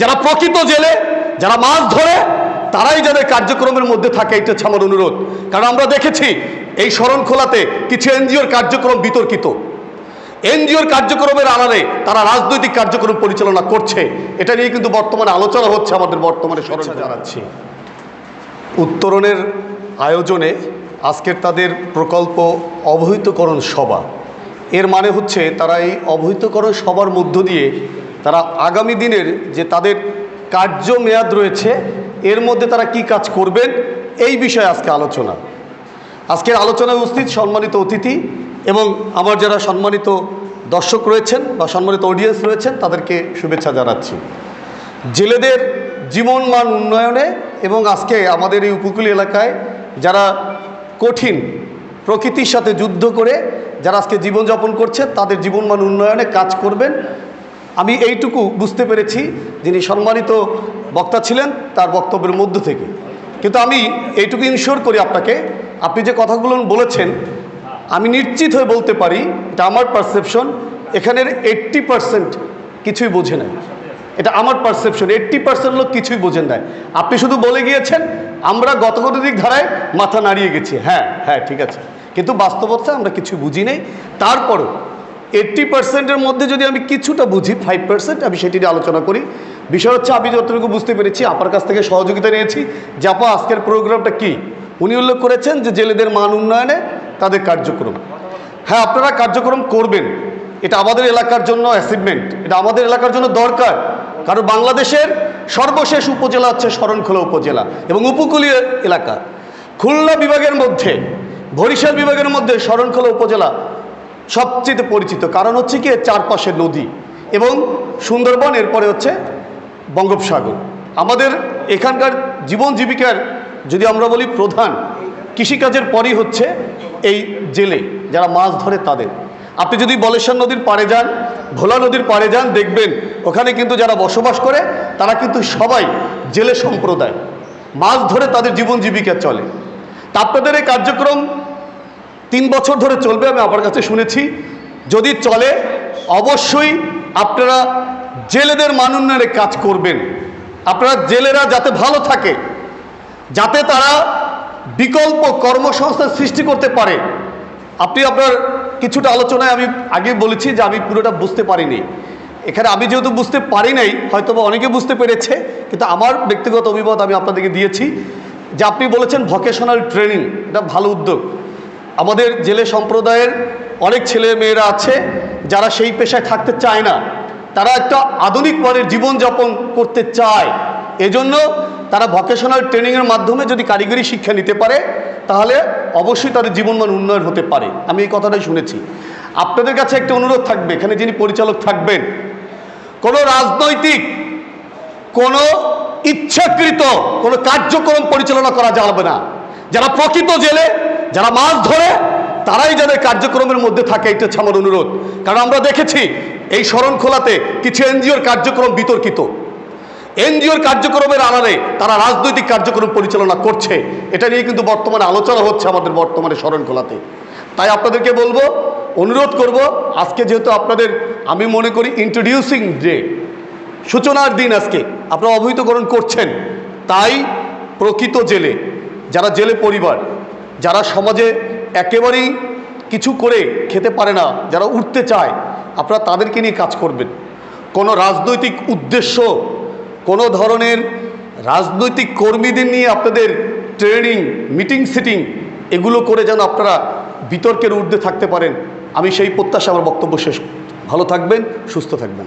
যারা প্রকৃত জেলে যারা মাছ ধরে তারাই যাদের কার্যক্রমের মধ্যে থাকে এটা হচ্ছে আমার অনুরোধ। কারণ আমরা দেখেছি এই শরণখোলাতে কিছু এনজিওর কার্যক্রম বিতর্কিত। এনজিওর কার্যক্রমের আড়ালে তারা রাজনৈতিক কার্যক্রম পরিচালনা করছে। এটা নিয়ে কিন্তু বর্তমানে আলোচনা হচ্ছে আমাদের বর্তমানে স্মরণ জানাচ্ছি। উত্তরণের আয়োজনে আজকের তাদের প্রকল্প অবহিতকরণ সভা। এর মানে হচ্ছে তারা এই অবহিতকরণ সভার মধ্য দিয়ে তারা আগামী দিনের যে তাদের কার্য মেয়াদ রয়েছে, এর মধ্যে তারা কি কাজ করবেন, এই বিষয়ে আজকে আলোচনা। আজকের আলোচনায় উপস্থিত সম্মানিত অতিথি এবং আমার যারা সম্মানিত দর্শক রয়েছেন বা সম্মানিত অডিয়েন্স রয়েছেন, তাদেরকে শুভেচ্ছা জানাচ্ছি। জেলেদের জীবনমান উন্নয়নে এবং আজকে আমাদের এই উপকূলীয় এলাকায় যারা কঠিন প্রকৃতির সাথে যুদ্ধ করে, যারা আজকে জীবনযাপন করছে, তাদের জীবনমান উন্নয়নে কাজ করবেন আমি এইটুকু বুঝতে পেরেছি যিনি সম্মানিত বক্তা ছিলেন তার বক্তব্যের মধ্য থেকে। কিন্তু আমি এইটুকু ইনশোর করি আপনাকে, আপনি যে কথাগুলো বলেছেন, আমি নিশ্চিত হয়ে বলতে পারি, এটা আমার পারসেপশন এখানের এইট্টি পারসেন্ট কিছুই বোঝে না এটা আমার পারসেপশন এইট্টি পার্সেন্ট লোক কিছুই বোঝেন নাই। আপনি শুধু বলে গিয়েছেন, আমরা গতাগতিক ধারায় মাথা নাড়িয়ে গেছি। হ্যাঁ হ্যাঁ ঠিক আছে। কিন্তু বাস্তবতা আমরা কিছু বুঝি নেই। তারপরও এইট্টি পার্সেন্টের মধ্যে যদি আমি কিছুটা বুঝি ফাইভ পার্সেন্ট আমি সেটি নিয়ে আলোচনা করি। বিষয় হচ্ছে, আমি যতটুকু বুঝতে পেরেছি আপার কাছ থেকে সহযোগিতা নিয়েছি। আপা, আজকের প্রোগ্রামটা কি? উনি উল্লেখ করেছেন যে জেলেদের মান উন্নয়নে তাদের কার্যক্রম। হ্যাঁ আপনারা কার্যক্রম করবেন। এটা আমাদের এলাকার জন্য অ্যাচিভমেন্ট এটা আমাদের এলাকার জন্য দরকার। কারণ বাংলাদেশের সর্বশেষ উপজেলা হচ্ছে শরণখোলা উপজেলা এবং উপকূলীয় এলাকা। খুলনা বিভাগের মধ্যে, বরিশাল বিভাগের মধ্যে শরণখোলা উপজেলা সবচেয়ে পরিচিত। কারণ হচ্ছে কি চারপাশে নদী এবং সুন্দরবন, এরপরে হচ্ছে বঙ্গোপসাগর। আমাদের এখানকার জীবন জীবিকার যদি আমরা বলি প্রধান কৃষিকাজের পরই হচ্ছে এই জেলে, যারা মাছ ধরে তাদের। আপনি যদি বলেশ্বর নদীর পাড়ে যান, ভোলা নদীর পাড়ে যান, দেখবেন ওখানে কিন্তু যারা বসবাস করে, তারা কিন্তু সবাই জেলে সম্প্রদায়। মাছ ধরে তাদের জীবন জীবিকা চলে। তা আপনাদের এই কার্যক্রম তিন বছর ধরে চলবে, আমি আপনার কাছে শুনেছি। যদি চলে, অবশ্যই আপনারা জেলেদের মান কাজ করবেন। আপনারা জেলেরা যাতে ভালো থাকে, যাতে তারা বিকল্প কর্মসংস্থান সৃষ্টি করতে পারে। আপনি আপনার কিছুটা আলোচনায় আমি আগে বলেছি যে আমি পুরোটা বুঝতে পারিনি। এখানে আমি যেহেতু বুঝতে পারি নাই হয়তো অনেকে বুঝতে পেরেছে, কিন্তু আমার ব্যক্তিগত অভিমত আমি আপনাদেরকে দিয়েছি যে আপনি বলেছেন ভকেশনাল ট্রেনিং এটা ভালো উদ্যোগ। আমাদের জেলে সম্প্রদায়ের অনেক ছেলে মেয়েরা আছে, যারা সেই পেশায় থাকতে চায় না। তারা একটা আধুনিক মানের জীবনযাপন করতে চায়। এজন্য তারা ভকেশনাল ট্রেনিংয়ের মাধ্যমে যদি কারিগরি শিক্ষা নিতে পারে, তাহলে অবশ্যই তাদের জীবনমান উন্নয়ন হতে পারে। আমি এই কথাটাই শুনেছি। আপনাদের কাছে একটা অনুরোধ থাকবে, এখানে যিনি পরিচালক থাকবেন। কোনো রাজনৈতিক, কোনো ইচ্ছাকৃত, কোনো কার্যক্রম পরিচালনা করা যাবে না। যারা প্রকৃত জেলে যারা মাছ ধরে, তারাই যাদের কার্যক্রমের মধ্যে থাকে এটা হচ্ছে আমার অনুরোধ। কারণ আমরা দেখেছি, এই শরণখোলাতে কিছু এনজিওর কার্যক্রম বিতর্কিত। এনজিওর কার্যক্রমের আড়ালে তারা রাজনৈতিক কার্যক্রম পরিচালনা করছে। এটা নিয়ে কিন্তু বর্তমানে আলোচনা হচ্ছে আমাদের বর্তমানে শরণখোলাতে তাই আপনাদেরকে বলব, অনুরোধ করব, আজকে যেহেতু আপনাদের, আমি মনে করি ইন্ট্রোডিউসিং ডে সূচনার দিন আজকে, আপনারা অবহিতকরণ করছেন। তাই প্রকৃত জেলে, যারা জেলে পরিবার যারা সমাজে একেবারেই কিছু করে খেতে পারে না, যারা উঠতে চায়, আপনারা তাদেরকে নিয়ে কাজ করবেন। কোনো রাজনৈতিক উদ্দেশ্য, কোনো ধরনের রাজনৈতিক কর্মীদের নিয়ে আপনাদের ট্রেনিং, মিটিং, সিটিং, এগুলো করে যেন আপনারা বিতর্কের ঊর্ধ্বে থাকতে পারেন। আমি সেই প্রত্যাশা আমার বক্তব্য শেষ। ভালো থাকবেন, সুস্থ থাকবেন।